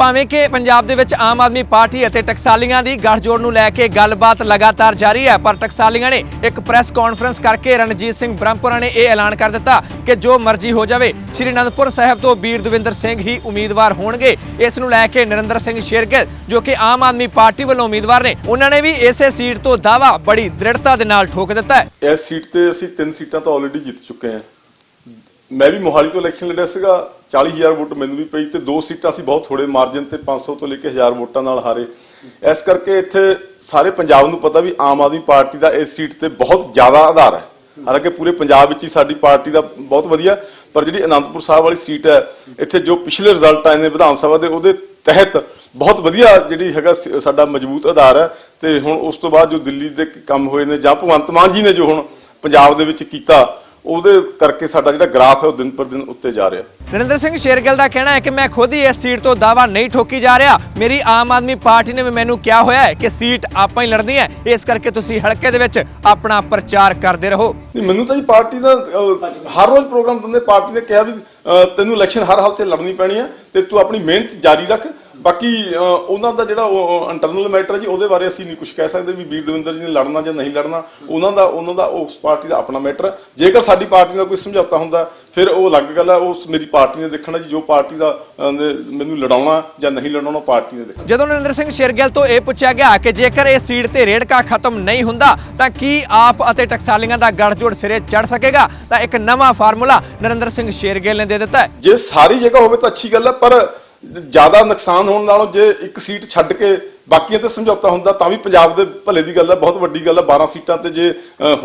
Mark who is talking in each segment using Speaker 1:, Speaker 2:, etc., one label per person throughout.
Speaker 1: ਭਾਵੇਂ ਕਿ ਪੰਜਾਬ ਦੇ ਵਿੱਚ ਆਮ ਆਦਮੀ ਪਾਰਟੀ ਅਤੇ ਟਕਸਾਲੀਆਂ ਦੀ ਗੱਠਜੋੜ ਨੂੰ ਲੈ ਕੇ ਗੱਲਬਾਤ ਲਗਾਤਾਰ ਜਾਰੀ ਹੈ, ਪਰ ਟਕਸਾਲੀਆਂ ਨੇ ਇੱਕ ਪ੍ਰੈਸ ਕਾਨਫਰੰਸ ਕਰਕੇ ਰਣਜੀਤ ਸਿੰਘ ਬ੍ਰਹਮਪੁਰਾ ਨੇ ਇਹ ਐਲਾਨ ਕਰ ਦਿੱਤਾ ਕਿ ਜੋ ਮਰਜ਼ੀ ਹੋ ਜਾਵੇ, ਸ਼੍ਰੀ ਅਨੰਦਪੁਰ ਸਾਹਿਬ ਤੋਂ ਵੀਰ ਦਵਿੰਦਰ ਸਿੰਘ ਹੀ ਉਮੀਦਵਾਰ ਹੋਣਗੇ। ਇਸ ਨੂੰ ਲੈ ਕੇ ਨਰਿੰਦਰ ਸਿੰਘ ਸ਼ੇਰਗਿੱਲ, ਜੋ ਕਿ ਆਮ ਆਦਮੀ ਪਾਰਟੀ ਵੱਲੋਂ ਉਮੀਦਵਾਰ ਨੇ, ਉਹਨਾਂ ਨੇ ਵੀ ਇਸੇ ਸੀਟ ਤੋਂ ਦਾਵਾ ਬੜੀ ਦ੍ਰਿੜਤਾ ਦੇ ਨਾਲ ਠੋਕ ਦਿੱਤਾ ਹੈ।
Speaker 2: ਇਸ ਸੀਟ ਤੇ ਅਸੀਂ ਤਿੰਨ ਸੀਟਾਂ ਤਾਂ ਆਲਰੇਡੀ ਜਿੱਤ ਚੁੱਕੇ ਹਾਂ। ਮੈਂ ਵੀ ਮੋਹਾਲੀ ਤੋਂ ਇਲੈਕਸ਼ਨ ਲੜਿਆ ਸੀਗਾ 40000 ਵੋਟ ਮੈਨੂੰ ਵੀ ਪਈ ਤੇ ਦੋ ਸੀਟਾਂ ਅਸੀਂ ਬਹੁਤ ਥੋੜੇ ਮਾਰਜਨ ਤੇ 500 ਤੋਂ ਲੈ ਕੇ 1000 ਵੋਟਾਂ ਨਾਲ ਹਾਰੇ। ਇਸ ਕਰਕੇ ਇੱਥੇ ਸਾਰੇ ਪੰਜਾਬ ਨੂੰ ਪਤਾ ਵੀ ਆਮ ਆਦਮੀ ਪਾਰਟੀ ਦਾ ਇਸ ਸੀਟ ਤੇ ਬਹੁਤ ਜ਼ਿਆਦਾ ਆਧਾਰ ਹੈ। ਹਾਲਾਂਕਿ ਪੂਰੇ ਪੰਜਾਬ ਵਿੱਚ ਹੀ ਸਾਡੀ ਪਾਰਟੀ ਦਾ ਬਹੁਤ ਵਧੀਆ, ਪਰ ਜਿਹੜੀ ਅਨੰਦਪੁਰ ਸਾਹਿਬ ਵਾਲੀ ਸੀਟ ਹੈ, ਇੱਥੇ ਜੋ ਪਿਛਲੇ ਰਿਜ਼ਲਟ ਆਏ ਨੇ ਵਿਧਾਨ ਸਭਾ ਦੇ, ਉਹਦੇ ਤਹਿਤ ਬਹੁਤ ਵਧੀਆ ਜਿਹੜੀ ਹੈਗਾ ਸ- ਸਾਡਾ ਮਜ਼ਬੂਤ ਆਧਾਰ ਹੈ ਤੇ ਹੁਣ ਉਸ ਤੋਂ ਬਾਅਦ ਜੋ ਦਿੱਲੀ ਦੇ ਕੰਮ ਹੋਏ ਨੇ ਜਾਂ ਭਗਵੰਤ ਮਾਨ ਜੀ ਨੇ ਜੋ ਹੁਣ ਪੰਜਾਬ ਦੇ ਵਿੱਚ ਕੀਤਾ ਉਹਦੇ ਕਰਕੇ ਸਾਡਾ ਜਿਹੜਾ ਗ੍ਰਾਫ ਹੈ ਉਹ ਦਿਨ ਪਰ ਦਿਨ ਉੱਤੇ ਜਾ ਰਿਹਾ।
Speaker 1: ਨਰਿੰਦਰ ਸਿੰਘ ਸ਼ੇਰਗਿੱਲ ਦਾ ਕਹਿਣਾ ਹੈ ਕਿ ਮੈਂ ਖੁਦ ਹੀ ਇਸ ਸੀਟ ਤੋਂ ਦਾਵਾ ਨਹੀਂ ਠੋਕੀ ਜਾ ਰਿਹਾ। ਮੇਰੀ ਆਮ ਆਦਮੀ ਪਾਰਟੀ ਨੇ ਵੀ ਮੈਨੂੰ ਕਿਹਾ ਹੋਇਆ ਹੈ ਕਿ ਸੀਟ ਆਪਾਂ ਹੀ ਲੜਨੀ ਹੈ। ਇਸ ਕਰਕੇ ਤੁਸੀਂ ਹਲਕੇ ਦੇ ਵਿੱਚ ਆਪਣਾ ਪ੍ਰਚਾਰ ਕਰਦੇ ਰਹੋ।
Speaker 2: ਨਹੀਂ ਮੈਨੂੰ ਤਾਂ ਜੀ ਪਾਰਟੀ ਦਾ ਅਹ, ਹਰ ਰੋਜ਼ ਪ੍ਰੋਗਰਾਮ ਦਿੰਦੇ ਪਾਰਟੀ ਨੇ ਕਿਹਾ ਵੀ ਅਹ, ਤੈਨੂੰ ਇਲੈਕਸ਼ਨ ਹਰ ਹਾਲ ਤੇ ਲੜਨੀ ਪੈਣੀ ਹੈ ਤੇ ਤੂੰ ਆਪਣੀ ਮਿਹਨਤ ਜਾਰੀ ਰੱਖ। ਬਾਕੀ ਉਹਨਾਂ ਦਾ ਜਿਹੜਾ ਇੰਟਰਨਲ ਮੈਟਰ ਜੀ ਉਹਦੇ ਬਾਰੇ ਅਸੀਂ ਨਹੀਂ ਕੁਝ ਕਹਿ ਸਕਦੇ ਵੀ ਵੀਰ ਦਵਿੰਦਰ ਜੀ ਨੇ ਲੜਨਾ ਜਾਂ ਨਹੀਂ ਲੜਨਾ। ਉਹਨਾਂ ਦਾ ਉਹਨਾਂ ਦਾ ਉਸ ਪਾਰਟੀ ਦਾ ਆਪਣਾ ਮੈਟਰ ਜੇਕਰ ਸਾਡੀ ਪਾਰਟੀ ਨਾਲ ਕੋਈ ਸਮਝੌਤਾ ਹੁੰਦਾ ਫਿਰ ਉਹ ਅਲੱਗ ਗੱਲ ਹੈ। ਉਸ ਮੇਰੀ ਪਾਰਟੀ ਨੇ ਦੇਖਣਾ ਜੀ ਜੋ ਪਾਰਟੀ ਦਾ ਮੈਨੂੰ ਲੜਾਉਣਾ ਜਾਂ ਨਹੀਂ ਲੜਾਉਣਾ ਪਾਰਟੀ ਨੇ ਦੇਖਣਾ।
Speaker 1: ਜਦੋਂ ਨਰਿੰਦਰ ਸਿੰਘ ਸ਼ੇਰਗਿੱਲ ਤੋਂ ਇਹ ਪੁੱਛਿਆ ਗਿਆ ਕਿ ਜੇਕਰ ਇਹ ਸੀਟ ਤੇ ਰੇੜਕਾ ਖਤਮ ਨਹੀਂ ਹੁੰਦਾ ਤਾਂ ਕੀ ਆਪ ਅਤੇ ਟਕਸਾਲੀਆਂ ਦਾ ਗੱਠਜੋੜ ਸਿਰੇ ਚੜ ਸਕੇਗਾ? ਤਾਂ ਇੱਕ ਨਵਾਂ ਫਾਰਮੂਲਾ ਨਰਿੰਦਰ ਸਿੰਘ ਸ਼ੇਰਗਿੱਲ ਨੇ ਦੇ ਦਿੱਤਾ
Speaker 2: ਜੇ ਸਾਰੀ ਜਗ੍ਹਾ ਹੋਵੇ ਤਾਂ ਅੱਛੀ ਗੱਲ ਹੈ ਪਰ ਜ਼ਿਆਦਾ ਨੁਕਸਾਨ ਹੋਣ ਨਾਲੋਂ ਜੇ ਇੱਕ ਸੀਟ ਛੱਡ ਕੇ ਬਾਕੀਆਂ ਤੇ ਸਮਝੌਤਾ ਹੁੰਦਾ ਤਾਂ ਵੀ ਪੰਜਾਬ ਦੇ ਭਲੇ ਦੀ ਗੱਲ ਹੈ ਬਹੁਤ ਵੱਡੀ ਗੱਲ ਹੈ। 12 ਸੀਟਾਂ ਤੇ ਜੇ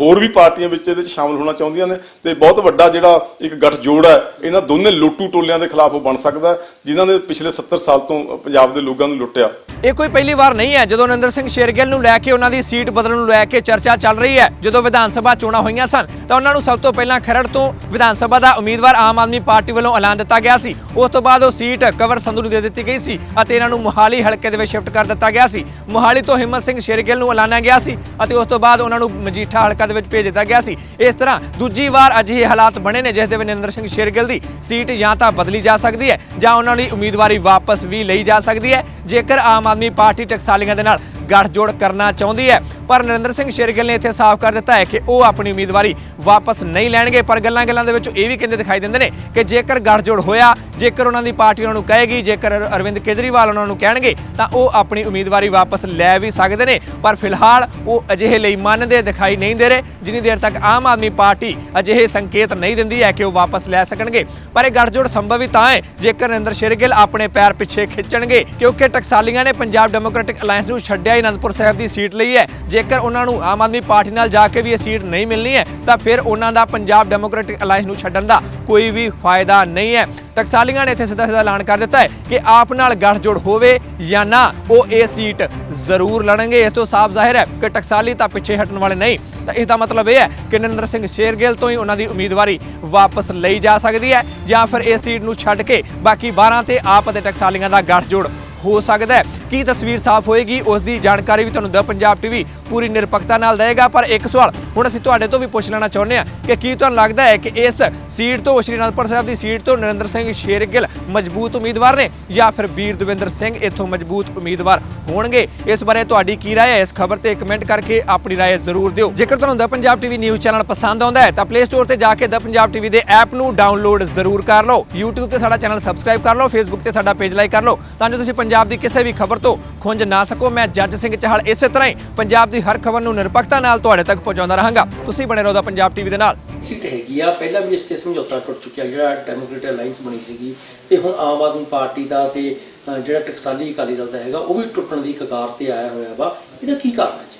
Speaker 2: ਹੋਰ ਵੀ ਪਾਰਟੀਆਂ ਵਿੱਚ ਇਹਦੇ ਵਿੱਚ ਸ਼ਾਮਲ ਹੋਣਾ ਚਾਹੁੰਦੀਆਂ ਨੇ ਤੇ ਬਹੁਤ ਵੱਡਾ ਜਿਹੜਾ ਇੱਕ ਗੱਠਜੋੜ ਹੈ ਇਹਨਾਂ ਦੋਨੇ ਲੋਟੂ ਟੋਲਿਆਂ ਦੇ ਖਿਲਾਫ ਉਹ ਬਣ ਸਕਦਾ ਹੈ, ਜਿਨ੍ਹਾਂ ਨੇ ਪਿਛਲੇ 70 ਸਾਲ ਤੋਂ ਪੰਜਾਬ ਦੇ ਲੋਕਾਂ ਨੂੰ ਲੁੱਟਿਆ।
Speaker 1: ਇਹ ਕੋਈ ਪਹਿਲੀ ਵਾਰ ਨਹੀਂ ਹੈ। ਜਦੋਂ ਨਰਿੰਦਰ ਸਿੰਘ ਸ਼ੇਰਗਿੱਲ ਨੂੰ ਲੈ ਕੇ ਉਹਨਾਂ ਦੀ ਸੀਟ ਬਦਲਣ ਨੂੰ ਲੈ ਕੇ ਚਰਚਾ ਚੱਲ ਰਹੀ ਹੈ ਜਦੋਂ ਵਿਧਾਨ ਸਭਾ ਚੋਣਾਂ ਹੋਈਆਂ ਸਨ ਤਾਂ ਉਹਨਾਂ ਨੂੰ ਸਭ ਤੋਂ ਪਹਿਲਾਂ ਖਰੜ ਤੋਂ ਵਿਧਾਨ ਸਭਾ ਦਾ ਉਮੀਦਵਾਰ ਆਮ ਆਦਮੀ ਪਾਰਟੀ ਵੱਲੋਂ ਐਲਾਨ ਦਿੱਤਾ ਗਿਆ ਸੀ। ਉਸ ਤੋਂ ਬਾਅਦ ਉਹ ਸੀਟ ਕਵਰ ਸੰਧੂ ਨੂੰ ਦੇ ਦਿੱਤੀ ਗਈ ਸੀ ਅਤੇ ਇਹਨਾਂ ਨੂੰ ਮੁਹਾਲੀ ਹਲਕੇ ਦੇ ਵਿੱਚ ਸ਼ਿਫਟ ਕਰ ਦਿੱਤਾ ਗਿਆ ਸੀ। ਮੋਹਾਲੀ ਤੋਂ ਹਿੰਮਤ ਸਿੰਘ ਸ਼ੇਰਗਿੱਲ ਨੂੰ ਐਲਾਨਿਆ ਗਿਆ ਸੀ ਅਤੇ ਉਸ ਤੋਂ ਬਾਅਦ ਉਹਨਾਂ ਨੂੰ ਮਜੀਠਾ ਹਲਕਾ ਦੇ ਵਿੱਚ ਭੇਜ ਦਿੱਤਾ ਗਿਆ ਸੀ। ਇਸ ਤਰ੍ਹਾਂ ਦੂਜੀ ਵਾਰ ਅਜਿਹੇ ਹਾਲਾਤ ਬਣੇ ਨੇ, ਜਿਸ ਦੇ ਵਿੱਚ ਨਰਿੰਦਰ ਸਿੰਘ ਸ਼ੇਰਗਿੱਲ ਦੀ ਸੀਟ ਜਾਂ ਤਾਂ ਬਦਲੀ ਜਾ ਸਕਦੀ ਹੈ ਜਾਂ ਉਹਨਾਂ ਦੀ ਉਮੀਦਵਾਰੀ ਵਾਪਸ ਵੀ ਲਈ ਜਾ ਸਕਦੀ ਹੈ। ਜੇਕਰ ਆਮ ਆਦਮੀ ਪਾਰਟੀ ਟਕਸਾਲੀਆਂ ਦੇ ਨਾਲ ਗੱਠਜੋੜ ਕਰਨਾ ਚਾਹੁੰਦੀ ਹੈ। ਪਰ ਨਰਿੰਦਰ ਸਿੰਘ ਸ਼ੇਰਗਿੱਲ ਨੇ ਇੱਥੇ ਸਾਫ਼ ਕਰ ਦਿੱਤਾ ਹੈ ਕਿ ਉਹ ਆਪਣੀ ਉਮੀਦਵਾਰੀ ਵਾਪਸ ਨਹੀਂ ਲੈਣਗੇ। ਪਰ ਗੱਲਾਂ-ਗੱਲਾਂ ਦੇ ਵਿੱਚ ਇਹ ਵੀ ਕਹਿੰਦੇ ਦਿਖਾਈ ਦਿੰਦੇ ਨੇ ਕਿ ਜੇਕਰ ਗੱਠਜੋੜ ਹੋਇਆ, ਜੇਕਰ ਉਹਨਾਂ ਦੀ ਪਾਰਟੀ ਉਹਨਾਂ ਨੂੰ ਕਹੇਗੀ, ਜੇਕਰ ਅਰਵਿੰਦ ਕੇਜਰੀਵਾਲ ਉਹਨਾਂ ਨੂੰ ਕਹਿਣਗੇ, ਤਾਂ ਉਹ ਆਪਣੀ ਉਮੀਦਵਾਰੀ ਵਾਪਸ ਲੈ ਵੀ ਸਕਦੇ ਨੇ। ਪਰ ਫਿਲਹਾਲ ਉਹ ਅਜਿਹੇ ਲਈ ਮੰਨਦੇ ਦਿਖਾਈ ਨਹੀਂ ਦੇ ਰਹੇ, ਜਿੰਨੀ ਦੇਰ ਤੱਕ ਆਮ ਆਦਮੀ ਪਾਰਟੀ ਅਜਿਹੇ ਸੰਕੇਤ ਨਹੀਂ ਦਿੰਦੀ ਹੈ ਕਿ ਉਹ ਵਾਪਸ ਲੈ ਸਕਣਗੇ। ਪਰ ਇਹ ਗੱਠਜੋੜ ਸੰਭਵ ਹੀ ਤਾਂ ਹੈ, ਜੇਕਰ ਨਰਿੰਦਰ ਸ਼ੇਰਗਿੱਲ ਆਪਣੇ ਪੈਰ ਪਿੱਛੇ ਖਿੱਚਣਗੇ, ਕਿਉਂਕਿ ਟਕਸਾਲੀਆਂ ਨੇ ਪੰਜਾਬ ਡੈਮੋਕ੍ਰੈਟਿਕ ਅਲਾਈਅੰਸ ਨੂੰ ਛੱਡਿਆ ਹੀ, ਅਨੰਦਪੁਰ ਸਾਹਿਬ ਦੀ ਸੀਟ ਲਈ ਹੈ। ਜੇਕਰ ਉਹਨਾਂ ਨੂੰ ਆਮ ਆਦਮੀ ਪਾਰਟੀ ਨਾਲ ਜਾ ਕੇ ਵੀ ਇਹ ਸੀਟ ਨਹੀਂ ਮਿਲਣੀ ਹੈ, ਤਾਂ ਫਿਰ ਉਹਨਾਂ ਦਾ ਪੰਜਾਬ ਡੈਮੋਕ੍ਰੈਟਿਕ ਅਲਾਈਅੰਸ ਨੂੰ ਛੱਡਣ ਦਾ ਕੋਈ ਵੀ ਫਾਇਦਾ ਨਹੀਂ ਹੈ। ਟਕਸਾਲੀਆਂ ਨੇ ਇੱਥੇ ਸਿੱਧਾ ਸਿੱਧਾ ਐਲਾਨ ਕਰ ਦਿੱਤਾ ਹੈ ਕਿ ਆਪ ਨਾਲ ਗੱਠਜੋੜ ਹੋਵੇ ਜਾਂ ਨਾ, ਉਹ ਇਹ ਸੀਟ ਜ਼ਰੂਰ ਲੜਨਗੇ। ਇਸ ਤੋਂ ਸਾਫ਼ ਜ਼ਾਹਿਰ ਹੈ ਕਿ ਟਕਸਾਲੀ ਤਾਂ ਪਿੱਛੇ ਹਟਣ ਵਾਲੇ ਨਹੀਂ। ਤਾਂ ਇਸ ਦਾ ਮਤਲਬ ਇਹ ਹੈ ਕਿ ਨਰਿੰਦਰ ਸਿੰਘ ਸ਼ੇਰਗਿੱਲ ਤੋਂ ਹੀ ਉਹਨਾਂ ਦੀ ਉਮੀਦਵਾਰੀ ਵਾਪਸ ਲਈ ਜਾ ਸਕਦੀ ਹੈ ਜਾਂ ਫਿਰ ਇਹ ਸੀਟ ਨੂੰ ਛੱਡ ਕੇ ਬਾਕੀ 12 ਤੇ ਆਪ ਅਤੇ ਟਕਸਾਲੀਆਂ ਦਾ ਗੱਠਜੋੜ ਹੋ ਸਕਦਾ ਹੈ। ਕੀ ਤਸਵੀਰ ਸਾਫ਼ ਹੋਏਗੀ ਉਸ ਦੀ ਜਾਣਕਾਰੀ ਵੀ ਤੁਹਾਨੂੰ ਦ ਪੰਜਾਬ ਟੀਵੀ ਪੂਰੀ ਨਿਰਪੱਖਤਾ ਨਾਲ ਦੇਗਾ ਪਰ ਇੱਕ ਸਵਾਲ, ਹੁਣ ਅਸੀਂ ਤੁਹਾਡੇ ਤੋਂ ਵੀ ਪੁੱਛ ਲੈਣਾ ਚਾਹੁੰਦੇ ਹਾਂ ਕਿ ਕੀ ਤੁਹਾਨੂੰ ਲੱਗਦਾ ਹੈ ਕਿ ਇਸ ਸੀਟ ਤੋਂ ਸ਼੍ਰੀ ਅਨੰਦਪੁਰ ਸਾਹਿਬ ਦੀ ਸੀਟ ਤੋਂ ਨਰਿੰਦਰ ਸਿੰਘ ਸ਼ੇਰਗਿੱਲ ਮਜ਼ਬੂਤ ਉਮੀਦਵਾਰ ਨੇ ਜਾਂ ਫਿਰ ਵੀਰ ਦਵਿੰਦਰ ਸਿੰਘ ਇੱਥੋਂ ਮਜ਼ਬੂਤ ਉਮੀਦਵਾਰ ਹੋਣਗੇ? ਇਸ ਬਾਰੇ ਤੁਹਾਡੀ ਕੀ ਰਾਏ ਹੈ? ਇਸ ਖਬਰ ਤੇ ਕਮੈਂਟ ਕਰਕੇ ਆਪਣੀ ਰਾਏ ਜ਼ਰੂਰ ਦਿਓ। ਜੇਕਰ ਤੁਹਾਨੂੰ the Punjab TV news channel ਪਸੰਦ ਆਉਂਦਾ ਹੈ, ਤਾਂ ਪਲੇ ਸਟੋਰ ਤੇ ਜਾ ਕੇ ਦ ਪੰਜਾਬ ਟੀਵੀ ਦੇ ਐਪ ਨੂੰ ਡਾਊਨਲੋਡ ਜ਼ਰੂਰ ਕਰ ਲਓ। YouTube ਤੇ ਸਾਡਾ ਚੈਨਲ ਸਬਸਕ੍ਰਾਈਬ ਕਰ ਲਓ, Facebook ਤੇ ਸਾਡਾ ਪੇਜ ਲਾਈਕ ਕਰ ਲਓ। ਤਾਂ ਜੋ ਤੁਸੀਂ ਪੰਜਾਬ ਦੀ ਕਿਸੇ ਵੀ ਖਬਰ ਤੋਂ ਖੁੰਝ ਨਾ ਸਕੋ। ਮੈਂ ਜੱਜ ਸਿੰਘ ਚਾਹਲ ਇਸੇ ਤਰ੍ਹਾਂ ਹੀ ਪੰਜਾਬ ਦੀ ਹਰ ਖਬਰ ਨੂੰ ਨਿਰਪੱਖਤਾ ਨਾਲ ਤੁਹਾਡੇ ਤੱਕ ਪਹੁੰਚਾਉਂਦਾ ਰਹਾਂਗਾ। ਤੁਸੀਂ ਬਣੇ ਰਹੋ ਦਾ ਪੰਜਾਬ ਟੀਵੀ ਦੇ ਨਾਲ।
Speaker 3: ਸੀਟ ਹੈਗੀ ਆ। ਪਹਿਲਾਂ ਵੀ ਇਸ ਤੇ ਸਮਝੌਤਾ ਟੁੱਟ ਚੁੱਕਿਆ। ਜਿਹੜਾ ਡੈਮੋਕ੍ਰੇਟਿਕ ਅਲਾਈਅੰਸ ਬਣੀ ਸੀਗੀ ਤੇ ਹੁਣ ਆਮ ਆਦਮੀ ਪਾਰਟੀ ਦਾ ਤੇ ਜਿਹੜਾ ਟਕਸਾਲੀ ਅਕਾਲੀ ਦਲ ਦਾ ਹੈਗਾ ਉਹ ਵੀ ਟੁੱਟਣ ਦੀ ਕਗਾਰ ਤੇ ਆਇਆ ਹੋਇਆ ਵਾ। ਇਹਦਾ ਕੀ ਕਾਰਨ ਹੈ ਜੀ?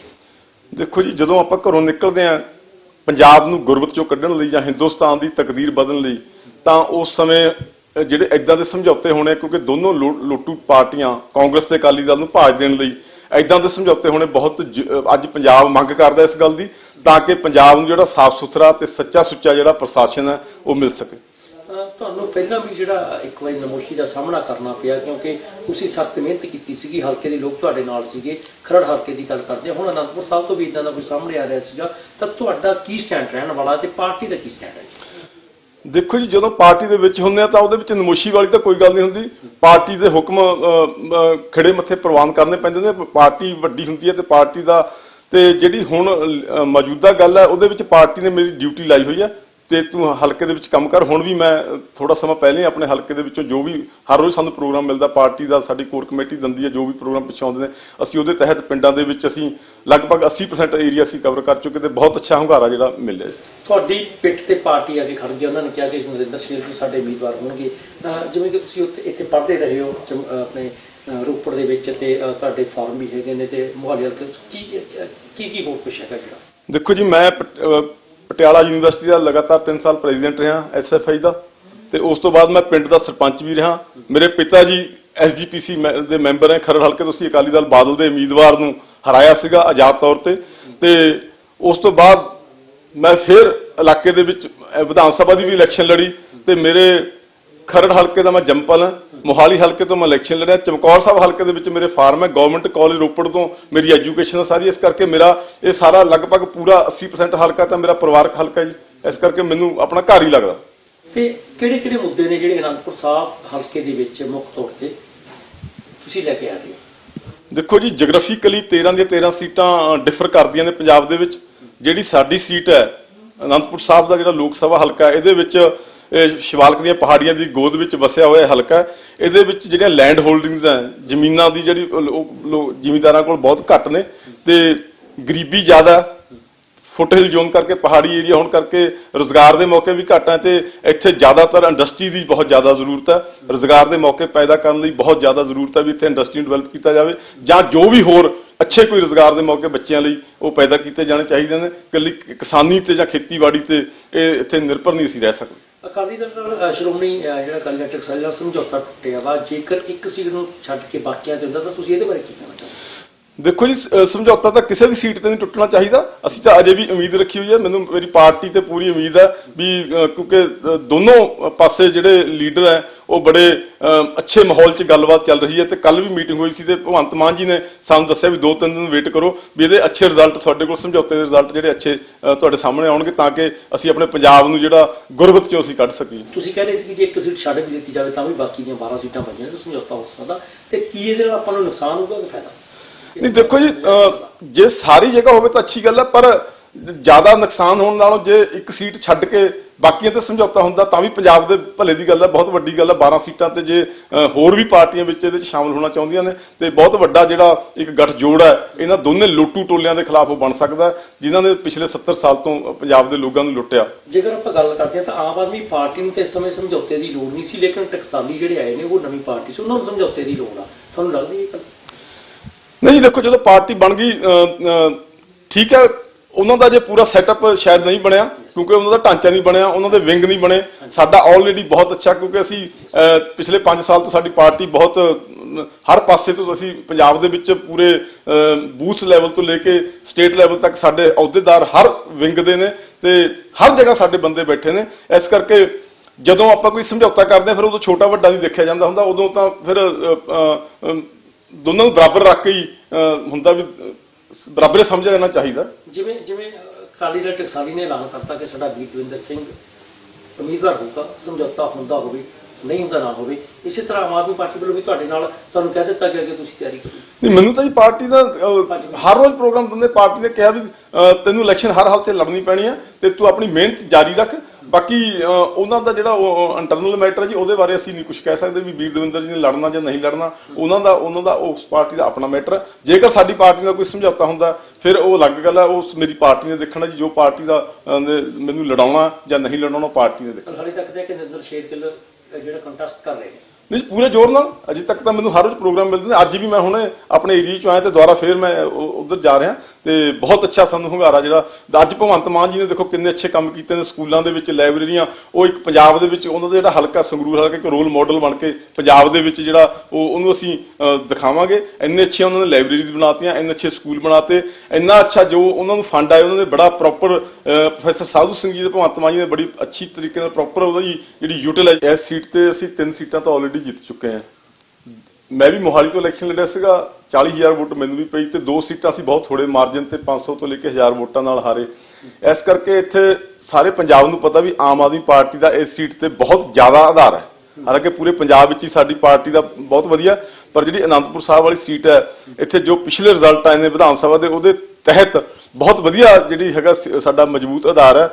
Speaker 2: ਦੇਖੋ ਜੀ ਜਦੋਂ ਆਪਾਂ ਘਰੋਂ ਨਿਕਲਦੇ ਆਂ ਪੰਜਾਬ ਨੂੰ ਗੁਰਬਤ ਚੋਂ ਕੱਢਣ ਲਈ ਜਾਂ ਹਿੰਦੁਸਤਾਨ ਦੀ ਤਕਦੀਰ ਬਦਲਣ ਲਈ ਤਾਂ ਉਸ ਸਮੇਂ ਜਿਹੜੇ ਐਦਾਂ ਦੇ ਸਮਝੌਤੇ ਹੋਣੇ, ਕਿਉਂਕਿ ਦੋਨੋਂ ਲੋ- ਲੋਟੂ ਪਾਰਟੀਆਂ, ਕਾਂਗਰਸ ਤੇ ਅਕਾਲੀ ਦਲ ਨੂੰ ਭਾਜ ਦੇਣ ਲਈ ਐਦਾਂ ਦੇ ਸਮਝੌਤੇ ਹੋਣੇ ਬਹੁਤ ਅੱਜ ਪੰਜਾਬ ਮੰਗ ਕਰਦਾ ਇਸ ਗੱਲ ਦੀ, ਤਾਂ ਕਿ ਪੰਜਾਬ ਨੂੰ ਜਿਹੜਾ ਸਾਫ਼ ਸੁਥਰਾ ਤੇ ਸੱਚਾ ਸੁੱਚਾ ਜਿਹੜਾ ਪ੍ਰਸ਼ਾਸਨ ਹੈ, ਉਹ ਮਿਲ ਸਕੇ
Speaker 3: ਤੁਹਾਨੂੰ ਪਹਿਲਾਂ ਵੀ ਜਿਹੜਾ ਇੱਕ ਵਾਰੀ ਨਮੋਸ਼ੀ ਦਾ ਸਾਹਮਣਾ ਕਰਨਾ ਪਿਆ, ਕਿਉਂਕਿ ਤੁਸੀਂ ਸਖਤ ਮਿਹਨਤ ਕੀਤੀ ਸੀਗੀ, ਹਲਕੇ ਦੇ ਲੋਕ ਤੁਹਾਡੇ ਨਾਲ ਸੀਗੇ, ਖਰੜ ਹਲਕੇ ਦੀ ਗੱਲ ਕਰਦੇ ਹਾਂ। ਹੁਣ ਅਨੰਦਪੁਰ ਸਾਹਿਬ ਤੋਂ ਵੀ ਇਦਾਂ ਦਾ ਕੁਝ ਸਾਹਮਣੇ ਆ ਰਿਹਾ ਸੀਗਾ, ਤਾਂ ਤੁਹਾਡਾ ਕੀ ਸਟੈਂਡ ਰਹਿਣ ਵਾਲਾ ਤੇ ਪਾਰਟੀ ਦਾ ਕੀ ਸਟੈਂਡ ਹੈ
Speaker 2: ਦੇਖੋ ਜੀ ਜਦੋਂ ਪਾਰਟੀ ਦੇ ਵਿੱਚ ਹੁੰਦੇ ਆ ਤਾਂ ਉਹਦੇ ਵਿੱਚ ਨਮੋਸ਼ੀ ਵਾਲੀ ਤਾਂ ਕੋਈ ਗੱਲ ਨਹੀਂ ਹੁੰਦੀ। ਪਾਰਟੀ ਦੇ ਹੁਕਮ ਅ, ਖੜੇ ਮੱਥੇ ਪ੍ਰਵਾਨ ਕਰਨੇ ਪੈਂਦੇ ਨੇ। ਪਾਰਟੀ ਵੱਡੀ ਹੁੰਦੀ ਹੈ ਤੇ ਪਾਰਟੀ ਦਾ ਤੇ ਜਿਹੜੀ ਹੁਣ ਮੌਜੂਦਾ ਗੱਲ ਹੈ ਉਹਦੇ ਵਿੱਚ ਪਾਰਟੀ ਨੇ ਮੇਰੀ ਡਿਊਟੀ ਲਾਈ ਹੋਈ ਹੈ। ਤੇ ਤੂੰ ਹਲਕੇ ਦੇ ਵਿੱਚ ਕੰਮ ਕਰ। ਹੁਣ ਵੀ ਮੈਂ ਥੋੜਾ ਸਮਾਂ ਪਹਿਲੇ ਹੀ ਆਪਣੇ ਹਲਕੇ ਦੇ ਵਿੱਚੋਂ ਜੋ ਵੀ ਹਰ ਰੋਜ਼ ਸਾਨੂੰ ਪ੍ਰੋਗਰਾਮ ਮਿਲਦਾ ਪਾਰਟੀ ਦਾ ਸਾਡੀ ਕੋਰ ਕਮੇਟੀ ਦਿੰਦੀ ਹੈ ਜੋ ਵੀ ਪ੍ਰੋਗਰਾਮ ਪਿੱਛੇ ਨੇ। ਅਸੀਂ ਉਹਦੇ ਤਹਿਤ ਪਿੰਡਾਂ ਦੇ ਵਿੱਚ ਅਸੀਂ ਲਗਭਗ 80% ਏਰੀਆ ਅਸੀਂ ਕਵਰ ਕਰ ਚੁੱਕੇ ਤੇ ਬਹੁਤ ਅੱਛਾ ਹੁੰਗਾਰਾ ਜਿਹੜਾ ਮਿਲਿਆ ਜੀ।
Speaker 3: ਤੁਹਾਡੀ ਪਿੱਠ ਤੇ ਪਾਰਟੀ ਆ ਕੇ ਖੜ ਗਈ ਉਹਨਾਂ ਨੇ ਕਿਹਾ ਕਿ ਨਰਿੰਦਰ ਸ਼ੇਰ ਜੀ ਸਾਡੇ ਉਮੀਦਵਾਰ ਹੋਣਗੇ। ਜਿਵੇਂ ਕਿ ਤੁਸੀਂ ਉੱਥੇ ਇੱਥੇ ਪੜ੍ਹਦੇ ਰਹੇ ਹੋ ਆਪਣੇ ਰੋਪੜ ਦੇ ਵਿੱਚ ਤੇ ਤੁਹਾਡੇ ਫਾਰਮ ਵੀ ਹੈਗੇ ਨੇ ਤੇ ਮੁਹਾਲੀ ਵਿੱਚ ਕੀ ਕੀ ਕੀ ਹੋਰ ਕੁਛ ਹੈਗਾ ਜਿਹੜਾ?
Speaker 2: ਦੇਖੋ ਜੀ ਮੈਂ ਪਟਿਆਲਾ ਯੂਨੀਵਰਸਿਟੀ ਦਾ ਲਗਾਤਾਰ 3 ਸਾਲ ਪ੍ਰੈਜ਼ੀਡੈਂਟ ਰਿਹਾ ਐਸਐਫਆਈ ਦਾ। ਤੇ ਉਸ ਤੋਂ ਬਾਅਦ ਮੈਂ ਪਿੰਡ ਦਾ ਸਰਪੰਚ ਵੀ ਰਿਹਾ। ਮੇਰੇ ਪਿਤਾ ਜੀ ਐਸਜੀਪੀਸੀ ਦੇ ਮੈਂਬਰ ਹੈ ਖਰੜ ਹਲਕੇ ਤੋਂ ਅਸੀਂ ਅਕਾਲੀ ਦਲ ਬਾਦਲ ਦੇ ਉਮੀਦਵਾਰ ਨੂੰ ਹਰਾਇਆ ਸੀਗਾ ਆਜ਼ਾਦ ਤੌਰ ਤੇ। ਤੇ ਉਸ ਤੋਂ ਬਾਅਦ ਮੈਂ ਫਿਰ ਇਲਾਕੇ ਦੇ ਵਿੱਚ ਵਿਧਾਨ ਸਭਾ ਦੀ ਵੀ ਇਲੈਕਸ਼ਨ ਲੜੀ ਤੇ ਮੇਰੇ ਖਰੜ ਹਲਕੇ ਦਾ ਮੈਂ ਜੰਪਲ ਹਾਂ, ਮੋਹਾਲੀ ਹਲਕੇ ਤੋਂ ਮੈਂ ਇਲੈਕਸ਼ਨ ਲੜਿਆ, ਚਮਕੌਰ ਸਾਹਿਬ ਹਲਕੇ ਦੇ ਵਿੱਚ ਮੇਰੇ ਫਾਰਮ ਹੈ ਗਵਰਨਮੈਂਟ ਕਾਲਜ ਰੋਪੜ ਤੋਂ ਮੇਰੀ ਐਜੂਕੇਸ਼ਨ ਸਾਰੀ। ਇਸ ਕਰਕੇ ਮੇਰਾ, ਇਹ ਸਾਰਾ ਲਗਭਗ ਪੂਰਾ 80% ਹਲਕਾ ਤਾਂ ਮੇਰਾ ਪਰਿਵਾਰਕ ਹਲਕਾ ਜੀ। ਇਸ ਕਰਕੇ ਮੈਨੂੰ ਆਪਣਾ ਘਰ ਹੀ ਲੱਗਦਾ।
Speaker 3: ਤੇ ਕਿਹੜੇ ਕਿਹੜੇ ਮੁੱਦੇ ਨੇ ਜਿਹੜੇ ਅਨੰਦਪੁਰ ਸਾਹਿਬ ਹਲਕੇ ਦੇ ਵਿੱਚ ਮੁੱਖ ਤੌਰ ਤੇ ਤੁਸੀਂ ਲੈ ਕੇ ਆ ਰਹੇ ਹੋ?
Speaker 2: ਦੇਖੋ ਜੀ ਜੀਓਗ੍ਰਾਫੀਕਲੀ 13 ਦੀਆਂ 13 ਸੀਟਾਂ ਡਿਫਰ ਕਰਦੀਆਂ ਨੇ ਪੰਜਾਬ ਦੇ ਵਿੱਚ। ਜਿਹੜੀ ਸਾਡੀ ਸੀਟ ਹੈ, ਅਨੰਦਪੁਰ ਸਾਹਿਬ ਦਾ ਜਿਹੜਾ ਲੋਕ ਸਭਾ ਹਲਕਾ ਇਹਦੇ ਵਿੱਚ, ਇਹ ਸ਼ਿਵਾਲਕ ਦੀਆਂ ਪਹਾੜੀਆਂ ਦੀ ਗੋਦ ਵਿੱਚ ਵਸਿਆ ਹੋਇਆ ਹਲਕਾ ਇਹਦੇ ਵਿੱਚ ਜਿਹੜੀਆਂ ਲੈਂਡ ਹੋਲਡਿੰਗਸ ਹੈ, ਜ਼ਮੀਨਾਂ ਦੀ ਜਿਹੜੀ ਲੋਕ ਜ਼ਿਮੀਂਦਾਰਾਂ ਕੋਲ ਬਹੁਤ ਘੱਟ ਨੇ ਤੇ ਗਰੀਬੀ ਜ਼ਿਆਦਾ ਫੁੱਟ ਹਿਲ ਜ਼ੋਨ ਕਰਕੇ, ਪਹਾੜੀ ਏਰੀਆ ਹੋਣ ਕਰਕੇ ਰੋਜ਼ਗਾਰ ਦੇ ਮੌਕੇ ਵੀ ਘੱਟ ਹੈ ਤੇ ਇੱਥੇ ਜ਼ਿਆਦਾਤਰ ਇੰਡਸਟਰੀ ਦੀ ਬਹੁਤ ਜ਼ਿਆਦਾ ਜ਼ਰੂਰਤ ਹੈ। ਰੋਜ਼ਗਾਰ ਦੇ ਮੌਕੇ ਪੈਦਾ ਕਰਨ ਲਈ ਬਹੁਤ ਜ਼ਿਆਦਾ ਜ਼ਰੂਰਤ ਹੈ ਵੀ ਇੱਥੇ ਇੰਡਸਟਰੀ ਨੂੰ ਡਿਵੈਲਪ ਕੀਤਾ ਜਾਵੇ ਜਾਂ ਜੋ ਵੀ ਹੋਰ ਅੱਛੇ ਕੋਈ ਰੋਜ਼ਗਾਰ ਦੇ ਮੌਕੇ ਬੱਚਿਆਂ ਲਈ ਉਹ ਪੈਦਾ ਕੀਤੇ ਜਾਣੇ ਚਾਹੀਦੇ ਨੇ। ਇਕੱਲੀ ਕਿਸਾਨੀ ਤੇ ਜਾਂ ਖੇਤੀਬਾੜੀ ਤੇ ਇਹ ਇੱਥੇ ਨਿਰਭਰ ਨਹੀਂ ਅਸੀਂ ਰਹਿ ਸਕਦੇ।
Speaker 3: ਅਕਾਲੀ ਦਲ ਨਾਲ ਸ਼੍ਰੋਮਣੀ ਜਿਹੜਾ ਅਕਾਲੀ ਦਲ ਸਮਝੌਤਾ ਟੁੱਟਿਆ ਵਾ, ਜੇਕਰ ਇੱਕ ਸੀਟ ਨੂੰ ਛੱਡ ਕੇ ਬਾਕੀਆਂ ਤੇ ਹੁੰਦਾ ਤਾਂ ਤੁਸੀਂ ਇਹਦੇ ਬਾਰੇ ਕੀ ਕਹਿਣਾ?
Speaker 2: ਦੇਖੋ ਜੀ ਸ- ਸਮਝੌਤਾ ਤਾਂ ਕਿਸੇ ਵੀ ਸੀਟ ਤੇ ਨਹੀਂ ਟੁੱਟਣਾ ਚਾਹੀਦਾ। ਅਸੀਂ ਤਾਂ ਅਜੇ ਵੀ ਉਮੀਦ ਰੱਖੀ ਹੋਈ ਹੈ। ਮੈਨੂੰ ਮੇਰੀ ਪਾਰਟੀ ਤੇ ਪੂਰੀ ਉਮੀਦ ਹੈ ਵੀ ਅਹ, ਕਿਉਂਕਿ ਅਹ, ਦੋਨੋਂ ਪਾਸੇ ਜਿਹੜੇ ਲੀਡਰ ਹੈ ਉਹ ਬੜੇ ਅਹ, ਅੱਛੇ ਮਾਹੌਲ 'ਚ ਗੱਲਬਾਤ ਚੱਲ ਰਹੀ ਹੈ ਤੇ ਕੱਲ ਵੀ ਮੀਟਿੰਗ ਹੋਈ ਸੀ ਤੇ ਭਗਵੰਤ ਮਾਨ ਜੀ ਨੇ ਸਾਨੂੰ ਦੱਸਿਆ ਵੀ ਦੋ ਤਿੰਨ ਦਿਨ ਵੇਟ ਕਰੋ ਵੀ ਇਹਦੇ ਅੱਛੇ ਰਿਜ਼ਲਟ ਤੁਹਾਡੇ ਕੋਲ ਸਮਝੌਤੇ ਦੇ ਰਿਜ਼ਲਟ ਜਿਹੜੇ ਅੱਛੇ ਅਹ, ਤੁਹਾਡੇ ਸਾਹਮਣੇ ਆਉਣਗੇ ਤਾਂ ਕਿ ਅਸੀਂ ਆਪਣੇ ਪੰਜਾਬ ਨੂੰ ਜਿਹੜਾ ਗੁਰਬਤ 'ਚੋਂ ਅਸੀਂ ਕੱਢ ਸਕੀਏ।
Speaker 3: ਤੁਸੀਂ ਕਹਿ ਰਹੇ ਸੀ ਕਿ ਜੇ ਇੱਕ ਸੀਟ ਛੱਡ ਵੀ ਦਿੱਤੀ ਜਾਵੇ ਤਾਂ ਵੀ ਬਾਕੀ ਦੀਆਂ 12 ਸੀਟਾਂ ਬਚੀਆਂ ਤਾਂ ਸਮਝੌਤਾ ਹੋ ਸਕਦਾ। ਤੇ ਕੀ ਇਹਦੇ ਨਾਲ ਆਪਾਂ ਨੂੰ ਨੁਕਸਾਨ ਹੋਊਗਾ ਕਿ ਫਾਇਦਾ?
Speaker 2: ਨਹੀਂ ਦੇਖੋ ਜੀ ਅਹ, ਜੇ ਸਾਰੀ ਜਗ੍ਹਾ ਹੋਵੇ ਤਾਂ ਅੱਛੀ ਗੱਲ ਹੈ ਪਰ ਜ਼ਿਆਦਾ ਨੁਕਸਾਨ ਹੋਣ ਨਾਲੋਂ ਜੇ ਇੱਕ ਸੀਟ ਛੱਡ ਕੇ ਬਾਕੀਆਂ ਤੇ ਸਮਝੌਤਾ ਹੁੰਦਾ ਤਾਂ ਵੀ ਪੰਜਾਬ ਦੇ ਭਲੇ ਦੀ ਗੱਲ ਹੈ ਬਹੁਤ ਵੱਡੀ ਗੱਲ ਹੈ। 12 ਸੀਟਾਂ ਤੇ ਜੇ ਅਹ, ਹੋਰ ਵੀ ਪਾਰਟੀਆਂ ਵਿੱਚ ਇਹਦੇ ਵਿੱਚ ਸ਼ਾਮਲ ਹੋਣਾ ਚਾਹੁੰਦੀਆਂ ਨੇ ਤੇ ਬਹੁਤ ਵੱਡਾ ਜਿਹੜਾ ਇੱਕ ਗੱਠਜੋੜ ਹੈ ਇਹਨਾਂ ਦੋਨੇ ਲੋਟੂ ਟੋਲਿਆਂ ਦੇ ਖਿਲਾਫ ਉਹ ਬਣ ਸਕਦਾ ਹੈ, ਜਿਨ੍ਹਾਂ ਨੇ ਪਿਛਲੇ 70 ਸਾਲ ਤੋਂ ਪੰਜਾਬ ਦੇ ਲੋਕਾਂ ਨੂੰ ਲੁੱਟਿਆ।
Speaker 3: ਜੇਕਰ ਆਪਾਂ ਗੱਲ ਕਰਦੇ ਹਾਂ ਤਾਂ ਆਮ ਆਦਮੀ ਪਾਰਟੀ ਨੂੰ ਤੇ ਇਸ ਸਮੇਂ ਸਮਝੌਤੇ ਦੀ ਲੋੜ ਨਹੀਂ ਸੀ ਲੇਕਿਨ ਟਕਸਾਲੀ ਜਿਹੜੇ ਆਏ ਨੇ ਉਹ ਨਵੀਂ ਪਾਰਟੀ ਸੀ ਉਹਨਾਂ ਨੂੰ ਸਮਝੌਤੇ ਦੀ ਲੋੜ ਆ। ਤੁਹਾਨੂੰ ਲੱਗਦੀ ਹੈ ਇਹ ਗੱਲ?
Speaker 2: ਨਹੀਂ ਦੇਖੋ ਜਦੋਂ ਪਾਰਟੀ ਬਣ ਗਈ ਠੀਕ ਹੈ ਉਹਨਾਂ ਦਾ ਜੇ ਪੂਰਾ ਸੈਟਅਪ ਸ਼ਾਇਦ ਨਹੀਂ ਬਣਿਆ ਕਿਉਂਕਿ ਉਹਨਾਂ ਦਾ ਢਾਂਚਾ ਨਹੀਂ ਬਣਿਆ ਉਹਨਾਂ ਦੇ ਵਿੰਗ ਨਹੀਂ ਬਣੇ। ਸਾਡਾ ਆਲਰੇਡੀ ਬਹੁਤ ਅੱਛਾ ਕਿਉਂਕਿ ਅਸੀਂ ਪਿਛਲੇ 5 ਸਾਲ ਤੋਂ ਸਾਡੀ ਪਾਰਟੀ ਬਹੁਤ ਹਰ ਪਾਸੇ ਤੋਂ ਅਸੀਂ ਪੰਜਾਬ ਦੇ ਵਿੱਚ ਪੂਰੇ ਬੂਥ ਲੈਵਲ ਤੋਂ ਲੈ ਕੇ ਸਟੇਟ ਲੈਵਲ ਤੱਕ ਸਾਡੇ ਅਹੁਦੇਦਾਰ ਹਰ ਵਿੰਗ ਦੇ ਨੇ ਤੇ ਹਰ ਜਗ੍ਹਾ ਸਾਡੇ ਬੰਦੇ ਬੈਠੇ ਨੇ। ਇਸ ਕਰਕੇ ਜਦੋਂ ਆਪਾਂ ਕੋਈ ਸਮਝੌਤਾ ਕਰਦੇ ਫਿਰ ਉਦੋਂ ਛੋਟਾ ਵੱਡਾ ਨਹੀਂ ਦੇਖਿਆ ਜਾਂਦਾ ਹੁੰਦਾ। ਉਦੋਂ ਤਾਂ ਫਿਰ ਦੋਨਾਂ ਨੂੰ ਬਰਾਬਰ ਰੱਖ ਕੇ ਹੀ ਅਹ, ਹੁੰਦਾ ਵੀ ਅਹ, ਬਰਾਬਰ ਹੀ ਸਮਝਿਆ ਜਾਣਾ ਚਾਹੀਦਾ।
Speaker 3: ਜਿਵੇਂ ਜਿਵੇਂ ਅਕਾਲੀ ਦਲ ਟਕਸਾਲੀ ਨੇ ਐਲਾਨ ਕਰਤਾ ਕਿ ਸਾਡਾ ਵੀਰ ਦਵਿੰਦਰ ਸਿੰਘ ਉਮੀਦਵਾਰ ਹੋਊਗਾ ਸਮਝੌਤਾ ਹੁੰਦਾ ਹੋਵੇ ਨਹੀਂ ਹੁੰਦਾ ਨਾ ਹੋਵੇ ਇਸੇ ਤਰ੍ਹਾਂ ਆਮ ਆਦਮੀ ਪਾਰਟੀ ਵੱਲੋਂ ਵੀ ਤੁਹਾਡੇ ਨਾਲ ਤੁਹਾਨੂੰ ਕਹਿ ਦਿੱਤਾ ਗਿਆ ਕਿ ਤੁਸੀਂ ਤਿਆਰੀ ਕਰੋ।
Speaker 2: ਨਹੀਂ ਮੈਨੂੰ ਤਾਂ ਜੀ ਪਾਰਟੀ ਦਾ ਅਹ, ਹਰ ਰੋਜ਼ ਪ੍ਰੋਗਰਾਮ ਦਿੰਦੇ ਪਾਰਟੀ ਨੇ ਕਿਹਾ ਵੀ ਅਹ, ਤੈਨੂੰ ਇਲੈਕਸ਼ਨ ਹਰ ਹਾਲ ਤੇ ਲੜਨੀ ਪੈਣੀ ਹੈ ਤੇ ਤੂੰ ਆਪਣੀ ਮਿਹਨਤ ਜਾਰੀ ਰੱਖ। ਬਾਕੀ ਉਹਨਾਂ ਦਾ ਜਿਹੜਾ ਇੰਟਰਨਲ ਮੈਟਰ ਜੀ ਉਹਦੇ ਬਾਰੇ ਅਸੀਂ ਨਹੀਂ ਕੁਝ ਕਹਿ ਸਕਦੇ ਵੀ ਵੀਰ ਦਵਿੰਦਰ ਜੀ ਨੇ ਲੜਨਾ ਜਾਂ ਨਹੀਂ ਲੜਨਾ। ਉਹਨਾਂ ਦਾ ਉਹਨਾਂ ਦਾ ਉਸ ਪਾਰਟੀ ਦਾ ਆਪਣਾ ਮੈਟਰ ਜੇਕਰ ਸਾਡੀ ਪਾਰਟੀ ਨਾਲ ਕੋਈ ਸਮਝੌਤਾ ਹੁੰਦਾ ਫਿਰ ਉਹ ਅਲੱਗ ਗੱਲ ਹੈ। ਉਸ ਮੇਰੀ ਪਾਰਟੀ ਨੇ ਦੇਖਣਾ ਜੀ ਜੋ ਪਾਰਟੀ ਦਾ ਮੈਨੂੰ ਲੜਾਉਣਾ ਜਾਂ ਨਹੀਂ ਲੜਾਉਣਾ ਪਾਰਟੀ ਨੇ ਦੇਖਣਾ।
Speaker 3: ਹਾਲੇ ਤੱਕ ਤੇ ਕਿ ਨਰਿੰਦਰ ਸ਼ੇਰਗਿੱਲ ਜਿਹੜਾ ਕੰਟੈਸਟ ਕਰ ਰਹੇ ਨੇ।
Speaker 2: ਨਹੀਂ ਪੂਰੇ ਜ਼ੋਰ ਨਾਲ। ਅਜੇ ਤੱਕ ਤਾਂ ਮੈਨੂੰ ਹਰ ਰੋਜ਼ ਪ੍ਰੋਗਰਾਮ ਮਿਲਦੇ ਨੇ। ਅੱਜ ਵੀ ਮੈਂ ਹੁਣੇ ਆਪਣੇ ਏਰੀਆ ਚੋਂ ਆਇਆ ਤੇ ਦੁਬਾਰਾ ਫੇਰ ਮੈਂ ਉਧਰ ਜਾ ਰਿਹਾ। ਤੇ ਬਹੁਤ ਅੱਛਾ ਸਾਨੂੰ ਹੁੰਗਾਰਾ ਜਿਹੜਾ ਅੱਜ ਭਗਵੰਤ ਮਾਨ ਜੀ ਨੇ ਦੇਖੋ ਕਿੰਨੇ ਅੱਛੇ ਕੰਮ ਕੀਤੇ ਨੇ ਸਕੂਲਾਂ ਦੇ ਵਿੱਚ, ਲਾਇਬ੍ਰੇਰੀਆਂ, ਉਹ ਇੱਕ ਪੰਜਾਬ ਦੇ ਵਿੱਚ ਉਹਨਾਂ ਦਾ ਜਿਹੜਾ ਹਲਕਾ ਸੰਗਰੂਰ ਹਲਕਾ ਇੱਕ ਰੋਲ ਮਾਡਲ ਬਣ ਕੇ ਪੰਜਾਬ ਦੇ ਵਿੱਚ ਜਿਹੜਾ ਉਹ, ਉਹਨੂੰ ਅਸੀਂ ਦਿਖਾਵਾਂਗੇ। ਇੰਨੇ ਅੱਛੇ ਉਹਨਾਂ ਨੇ ਲਾਇਬ੍ਰੇਰੀਜ਼ ਬਣਾਤੀਆਂ, ਇੰਨੇ ਅੱਛੇ ਸਕੂਲ ਬਣਾਤੇ, ਇੰਨਾ ਅੱਛਾ ਜੋ ਉਹਨਾਂ ਨੂੰ ਫੰਡ ਆਏ, ਉਹਨਾਂ ਨੇ ਬੜਾ ਪ੍ਰੋਪਰ ਪ੍ਰੋਫੈਸਰ ਸਾਧੂ ਸਿੰਘ ਜੀ ਦੇ ਭਗਵੰਤ ਮਾਨ ਜੀ ਨੇ ਬੜੀ ਅੱਛੀ ਤਰੀਕੇ ਨਾਲ ਪ੍ਰੋਪਰ ਉਹਦੀ ਜਿਹੜੀ ਯੂਟਿਲਾਈਜ਼ ਇਸ ਸੀਟ ਤੇ ਅਸੀਂ ਤਿੰਨ ਸੀਟਾਂ ਤਾਂ ਆਲਰੇਡੀ ਜਿੱਤ ਚੁੱਕੇ ਹਾਂ। ਮੈਂ ਵੀ ਮੋਹਾਲੀ ਤੋਂ ਇਲੈਕਸ਼ਨ ਲੜਿਆ ਸੀਗਾ 40000 ਵੋਟ ਮੈਨੂੰ ਵੀ ਪਈ ਤੇ ਦੋ ਸੀਟਾਂ ਅਸੀਂ ਬਹੁਤ ਥੋੜੇ ਮਾਰਜਨ ਤੇ 500 ਤੋਂ ਲੈ ਕੇ 1000 ਵੋਟਾਂ ਨਾਲ ਹਾਰੇ। ਇਸ ਕਰਕੇ ਇੱਥੇ ਸਾਰੇ ਪੰਜਾਬ ਨੂੰ ਪਤਾ ਵੀ ਆਮ ਆਦਮੀ ਪਾਰਟੀ ਦਾ ਇਸ ਸੀਟ ਤੇ ਬਹੁਤ ਜ਼ਿਆਦਾ ਆਧਾਰ ਹੈ। ਹਾਲਾਂਕਿ ਪੂਰੇ ਪੰਜਾਬ ਵਿੱਚ ਹੀ ਸਾਡੀ ਪਾਰਟੀ ਦਾ ਬਹੁਤ ਵਧੀਆ, ਪਰ ਜਿਹੜੀ ਅਨੰਦਪੁਰ ਸਾਹਿਬ ਵਾਲੀ ਸੀਟ ਹੈ, ਇੱਥੇ ਜੋ ਪਿਛਲੇ ਰਿਜ਼ਲਟ ਆਏ ਨੇ ਵਿਧਾਨ ਸਭਾ ਦੇ, ਉਹਦੇ ਤਹਿਤ ਬਹੁਤ ਵਧੀਆ ਜਿਹੜੀ ਹੈਗਾ ਸਾਡਾ ਮਜ਼ਬੂਤ ਆਧਾਰ ਹੈ।